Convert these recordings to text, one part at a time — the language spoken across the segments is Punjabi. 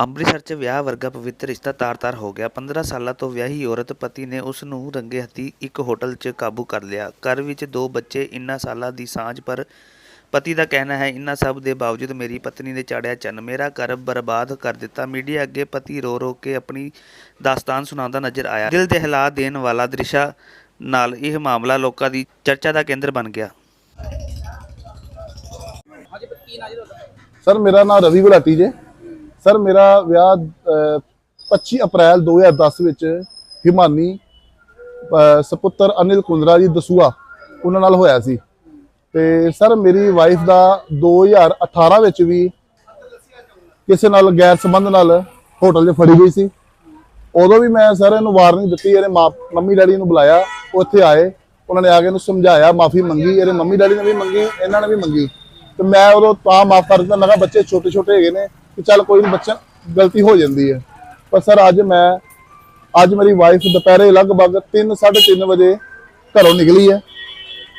ਅੰਮ੍ਰਿਤਸਰ 'ਚ ਵਿਆਹ ਵਰਗਾ ਪਵਿੱਤਰ ਰਿਸ਼ਤਾ ਤਾਰ-ਤਾਰ ਹੋ ਗਿਆ। 15 ਸਾਲਾਂ ਤੋਂ ਵਿਆਹੀ ਔਰਤ ਪਤੀ ਨੇ ਉਸ ਨੂੰ ਰੰਗੇ ਹੱਥੀਂ ਇੱਕ ਹੋਟਲ 'ਚ ਕਾਬੂ ਕਰ ਲਿਆ। ਘਰ ਵਿੱਚ ਦੋ ਬੱਚੇ, ਇਨ੍ਹਾਂ ਸਾਲਾਂ ਦੀ ਸਾਂਝ, ਪਰ ਪਤੀ ਦਾ ਕਹਿਣਾ ਹੈ, ਇਨ੍ਹਾਂ ਸਭ ਦੇ ਬਾਵਜੂਦ ਮੇਰੀ ਪਤਨੀ ਨੇ ਚਾੜਿਆ ਚੰਨ। ਮੇਰਾ ਘਰ ਬਰਬਾਦ ਕਰ ਦਿੱਤਾ। ਮੀਡੀਆ ਅੱਗੇ ਪਤੀ ਰੋ ਰੋ ਕੇ ਆਪਣੀ ਦਾਸਤਾਨ ਸੁਣਾਉਂਦਾ ਨਜ਼ਰ ਆਇਆ। ਦਿਲ ਦੇ ਹਿਲਾ ਦੇਣ ਵਾਲਾ ਦ੍ਰਿਸ਼ਾ ਨਾਲ ਇਹ ਮਾਮਲਾ ਲੋਕਾਂ ਦੀ ਚਰਚਾ ਦਾ ਕੇਂਦਰ ਬਣ ਗਿਆ। ਸਰ, ਮੇਰਾ ਨਾਮ ਰਵੀ ਗੁਲਾਟੀ ਜੇ। ਸਰ ਮੇਰਾ ਵਿਆਹ ਅਹ, 25 ਅਪ੍ਰੈਲ 2010 ਵਿੱਚ ਹਿਮਾਨੀ ਅਹ, ਸਪੁੱਤਰ ਅਨਿਲ ਕੁੰਦਰਾ ਜੀ ਦਸੂਆ ਉਹਨਾਂ ਨਾਲ ਹੋਇਆ ਸੀ। ਤੇ ਸਰ ਮੇਰੀ ਵਾਈਫ ਦਾ 2018 ਵਿੱਚ ਵੀ ਕਿਸੇ ਨਾਲ ਗੈਰ ਸੰਬੰਧ ਨਾਲ ਹੋਟਲ 'ਚ ਫੜੀ ਗਈ ਸੀ। ਉਦੋਂ ਵੀ ਮੈਂ ਸਰ ਇਹਨੂੰ ਵਾਰਨਿੰਗ ਦਿੱਤੀ ਇਹਦੇ ਮਾਂ ਮੰਮੀ ਡੈਡੀ ਨੂੰ ਬੁਲਾਇਆ ਉਹ ਇੱਥੇ ਆਏ। ਉਹਨਾਂ ਨੇ ਆ ਕੇ ਇਹਨੂੰ ਸਮਝਾਇਆ ਮਾਫੀ ਮੰਗੀ ਇਹਦੇ ਮੰਮੀ ਡੈਡੀ ਨੇ ਵੀ ਮੰਗੀ ਇਹਨਾਂ ਨੇ ਵੀ ਮੰਗੀ। ਤੇ ਮੈਂ ਉਦੋਂ ਤਾਂ ਮਾਫ ਕਰ ਦਿੱਤਾ ਮੈਂ ਕਿਹਾ ਬੱਚੇ ਛੋਟੇ ਛੋਟੇ ਹੈਗੇ ਨੇ ਕਿ ਚੱਲ ਕੋਈ ਨਹੀਂ ਬੱਚਾ ਗਲਤੀ ਹੋ ਜਾਂਦੀ ਹੈ। ਪਰ ਸਰ, ਅੱਜ ਮੈਂ, ਅੱਜ ਮੇਰੀ ਵਾਈਫ ਦੁਪਹਿਰੇ ਲਗਭਗ 3 3:30 ਵਜੇ ਘਰੋਂ ਨਿਕਲੀ ਹੈ।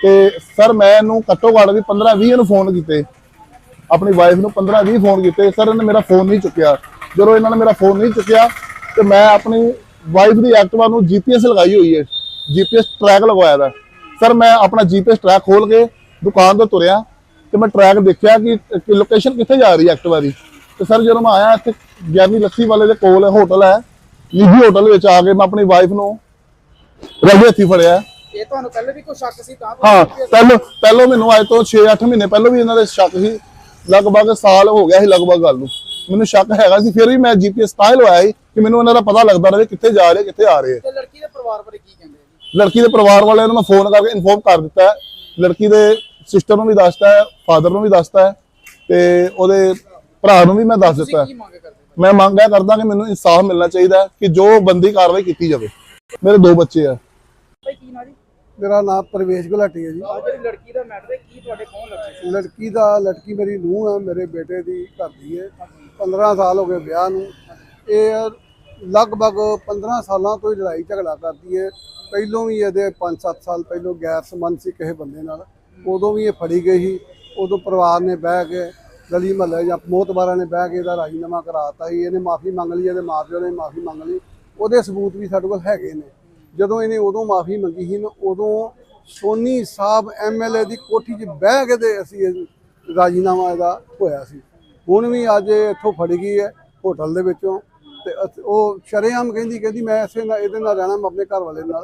ਤੇ ਸਰ, ਮੈਂ ਇਹਨੂੰ ਘੱਟੋ ਘੱਟ ਵੀ 15 20 ਨੂੰ ਫੋਨ ਕੀਤੇ। ਆਪਣੀ ਵਾਈਫ ਨੂੰ 15 20 ਫੋਨ ਕੀਤੇ। ਸਰ, ਇਹਨੇ ਮੇਰਾ ਫੋਨ ਨਹੀਂ ਚੁੱਕਿਆ। ਜਦੋਂ ਇਹਨਾਂ ਨੇ ਮੇਰਾ ਫੋਨ ਨਹੀਂ ਚੁੱਕਿਆ, ਤੇ ਮੈਂ ਆਪਣੀ ਵਾਈਫ ਦੀ ਐਕਟਿਵਾ ਨੂੰ ਜੀਪੀਐਸ ਲਗਾਈ ਹੋਈ ਹੈ। ਜੀਪੀਐਸ ਟਰੈਕ ਲਗਵਾਇਆ ਦਾ। ਸਰ, ਮੈਂ ਆਪਣਾ ਜੀਪੀਐਸ ਟਰੈਕ ਖੋਲ ਕੇ ਦੁਕਾਨ ਤੋਂ ਤੁਰਿਆ ਤੇ ਮੈਂ ਟਰੈਕ ਦੇਖਿਆ ਕਿ ਲੋਕੇਸ਼ਨ ਕਿੱਥੇ ਜਾ ਰਹੀ ਹੈ ਐਕਟਿਵਾ ਦੀ। ਤੇ ਸਰ ਜਦੋਂ ਮੈਂ ਆਇਆ ਇੱਥੇ ਗਿਆਨੀ ਲੱਸੀ ਵਾਲੇ ਦੇ ਕੋਲ ਹੋਟਲ ਹੈ ਨਿੱਜੀ ਹੋਟਲ ਵਿੱਚ ਆ ਕੇ ਮੈਂ ਆਪਣੀ ਵਾਈਫ ਨੂੰ ਰਗੇ ਹੱਥੀ ਫੜਿਆ। ਇਹ ਤੁਹਾਨੂੰ ਪਹਿਲੇ ਵੀ ਕੋਈ ਸ਼ੱਕ ਸੀ ਤਾਂ ਹਾਂ ਪਹਿਲੋਂ ਪਹਿਲੋਂ ਮੈਨੂੰ ਅੱਜ ਤੋਂ 6-8 ਮਹੀਨੇ ਪਹਿਲੋਂ ਵੀ ਇਹਨਾਂ ਦੇ ਸ਼ੱਕ ਸੀ। ਲਗਭਗ ਸਾਲ ਹੋ ਗਿਆ ਸੀ ਲਗਭਗ ਗੱਲ ਨੂੰ। ਮੈਨੂੰ ਸ਼ੱਕ ਹੈਗਾ ਸੀ ਫਿਰ ਵੀ ਮੈਂ ਜੀਪੀਐਸ ਤਾਂ ਹੀ ਲਵਾਇਆ ਸੀ ਕਿ ਮੈਨੂੰ ਇਹਨਾਂ ਦਾ ਪਤਾ ਲੱਗਦਾ ਰਹੇ ਕਿੱਥੇ ਜਾ ਰਹੇ ਕਿੱਥੇ ਆ ਰਹੇ ਆ। ਤੇ ਲੜਕੀ ਦੇ ਪਰਿਵਾਰ ਬਾਰੇ ਕੀ ਕਹਿੰਦੇ ਆ ਜੀ? ਲੜਕੀ ਦੇ ਪਰਿਵਾਰ ਵਾਲਿਆਂ ਨੂੰ ਮੈਂ ਫੋਨ ਕਰਕੇ ਇਨਫੋਰਮ ਕਰ ਦਿੱਤਾ ਹੈ। ਲੜਕੀ ਦੇ ਸਿਸਟਰ ਨੂੰ ਵੀ ਦੱਸਤਾ ਹੈ ਫਾਦਰ ਨੂੰ ਵੀ ਦੱਸਤਾ ਹੈ ਤੇ ਉਹਦੇ ਭਰਾ ਨੂੰ ਵੀ ਮੈਂ ਦੱਸ ਦਿੱਤਾ। ਕੀ ਮੰਗ ਕਰਦੇ? ਮੈਂ ਮੰਗ ਇਹ ਕਰਦਾ ਕਿ ਮੈਨੂੰ ਇਨਸਾਫ ਮਿਲਣਾ ਚਾਹੀਦਾ ਕਿ ਜੋ ਬੰਦੀ ਕਾਰਵਾਈ ਕੀਤੀ ਜਾਵੇ। ਮੇਰੇ ਦੋ ਬੱਚੇ ਆ। ਭਾਈ ਕੀ ਨਾ ਜੀ? ਮੇਰਾ ਨਾਮ ਪ੍ਰਵੇਸ਼ ਗੁਲਾਟੀ ਹੈ ਜੀ। ਆਹ ਜਿਹੜੀ ਲੜਕੀ ਦਾ ਮੈਟਰ ਹੈ ਕੀ ਤੁਹਾਡੇ ਕੌਣ ਲੱਗੇ ਲੜਕੀ ਦਾ ਲੜਕੀ ਮੇਰੀ ਨੂੰਹ ਹੈ ਮੇਰੇ ਬੇਟੇ ਦੀ ਘਰ ਦੀ ਹੈ। 15 ਸਾਲ ਹੋ ਗਏ ਵਿਆਹ ਨੂੰ। ਇਹ ਲਗਭਗ 15 ਸਾਲਾਂ ਤੋਂ ਹੀ ਲੜਾਈ ਝਗੜਾ ਕਰਦੀ ਹੈ। ਪਹਿਲੋਂ ਵੀ ਇਹਦੇ 5-7 ਸਾਲ ਪਹਿਲੋਂ ਗੈਰ ਸੰਬੰਧ ਸੀ ਕਿਸੇ ਬੰਦੇ ਨਾਲ। ਉਦੋਂ ਵੀ ਇਹ ਫੜੀ ਗਈ ਸੀ। ਉਦੋਂ ਪਰਿਵਾਰ ਨੇ ਬਹਿ ਕੇ ਗਲੀ ਮਹੱਲੇ ਜਾਂ ਮੋਤਬਾਰਾਂ ਨੇ ਬਹਿ ਕੇ ਇਹਦਾ ਰਾਜੀਨਾਮਾ ਕਰਾਤਾ ਸੀ ਇਹਨੇ ਮਾਫੀ ਮੰਗ ਲਈ ਇਹਦੇ ਮਾਪਿਓ ਨੇ ਮਾਫੀ ਮੰਗ ਲਈ। ਉਹਦੇ ਸਬੂਤ ਵੀ ਸਾਡੇ ਕੋਲ ਹੈਗੇ ਨੇ। ਜਦੋਂ ਇਹਨੇ ਉਦੋਂ ਮਾਫੀ ਮੰਗੀ ਸੀ ਨਾ ਉਦੋਂ ਸੋਨੀ ਸਾਹਿਬ ਐਮਐਲਏ ਦੀ ਕੋਠੀ 'ਚ ਬਹਿ ਕੇ ਤੇ ਅਸੀਂ ਇਹ ਰਾਜੀਨਾਮਾ ਇਹਦਾ ਹੋਇਆ ਸੀ। ਹੁਣ ਵੀ ਅੱਜ ਇੱਥੋਂ ਫੜ ਗਈ ਹੈ ਹੋਟਲ ਦੇ ਵਿੱਚੋਂ ਤੇ ਉਹ ਸ਼ਰੇਆਮ ਕਹਿੰਦੀ ਕਹਿੰਦੀ ਮੈਂ ਇਸੇ ਨਾਲ ਇਹਦੇ ਨਾਲ ਰਹਿਣਾ ਮੈਂ ਆਪਣੇ ਘਰ ਵਾਲੇ ਨਾਲ।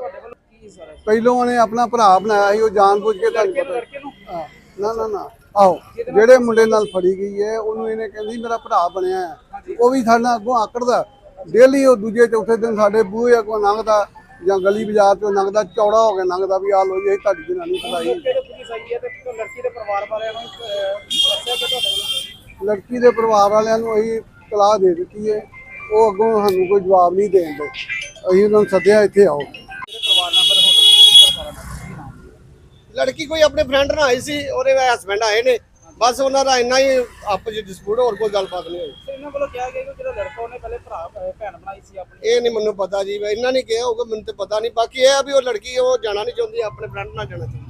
ਪਹਿਲੋਂ ਉਹਨੇ ਆਪਣਾ ਭਰਾ ਬਣਾਇਆ ਸੀ ਉਹ ਜਾਣਬੁੱਝ ਕੇ ਤੁਹਾਨੂੰ ਪਤਾ। ਨੂੰ ਨਾ ਨਾ। ਆਹੋ ਜਿਹੜੇ ਮੁੰਡੇ ਨਾਲ ਫੜੀ ਗਈ ਹੈ ਉਹਨੂੰ ਇਹਨੇ ਕਹਿੰਦੀ ਮੇਰਾ ਭਰਾ ਬਣਿਆ ਹੈ। ਉਹ ਵੀ ਸਾਡੇ ਨਾਲ ਅੱਗੋਂ ਆਕੜਦਾ ਡੇਲੀ ਉਹ ਦੂਜੇ ਚੌਥੇ ਦਿਨ ਸਾਡੇ ਬੂਹੇ ਅੱਗੋਂ ਲੰਘਦਾ ਜਾਂ ਗਲੀ ਬਾਜ਼ਾਰ ਚੋਂ ਲੰਘਦਾ ਚੌੜਾ ਹੋ ਕੇ ਲੰਘਦਾ ਵੀ ਆ ਲੋ ਜੀ ਇਹ ਤੁਹਾਡੀ ਜਨਾਨੀ ਫੜਾਈ ਲੜਕੇ ਦੇ ਪਰਿਵਾਰ ਵਾਲਿਆਂ ਨੂੰ ਲੜਕੀ ਦੇ ਪਰਿਵਾਰ ਵਾਲਿਆਂ ਅਸੀਂ ਤਲਾਹ ਦੇ ਦਿੱਤੀ ਹੈ। ਉਹ ਅੱਗੋਂ ਸਾਨੂੰ ਕੋਈ ਜਵਾਬ ਨਹੀਂ ਦੇਣ ਦੇ ਅਸੀਂ ਉਹਨਾਂ ਨੂੰ ਸੱਦਿਆ ਇੱਥੇ ਆਓ ਜਿਹੜੇ ਪਰਿਵਾਰ ਮੈਂਬਰ ਹੋਟਲ ਦੇ ਸਾਰਾ ਕੀ ਨਾਮ ਲੜਕੀ ਕੋਈ ਆਪਣੇ ਫਰੈਂਡ ਨਾਲ ਆਈ ਸੀ ਉਹਦੇ ਹਸਬੰਡ ਆਏ ਨੇ ਬਸ ਉਹਨਾਂ ਦਾ ਇੰਨਾ ਹੀ ਆਪਸ ਵਿੱਚ ਡਿਸਪਿਊਟ ਹੋਰ ਕੋਈ ਗੱਲਬਾਤ ਨਹੀਂ ਹੋਈ। ਇਹਨਾਂ ਵੱਲੋਂ ਕਿਹਾ ਗਿਆ ਕਿ ਜਿਹੜਾ ਲੜਕਾ ਉਹਨੇ ਪਹਿਲੇ ਭਰਾ ਭੈਣ ਬਣਾਈ ਸੀ ਆਪਣੀ। ਇਹ ਨਹੀਂ ਮੈਨੂੰ ਪਤਾ ਜੀ ਇਹਨਾਂ ਨੇ ਕਿਹਾ ਹੋਊਗਾ ਮੈਨੂੰ ਤੇ ਪਤਾ ਨਹੀਂ ਬਾਕੀ ਇਹ ਆ ਵੀ ਉਹ ਲੜਕੀ ਉਹ ਜਾਣਾ ਨਹੀਂ ਚਾਹੁੰਦੀ ਆਪਣੇ ਫਰੈਂਡ ਨਾਲ ਜਾਣਾ ਚਾਹੁੰਦੀ।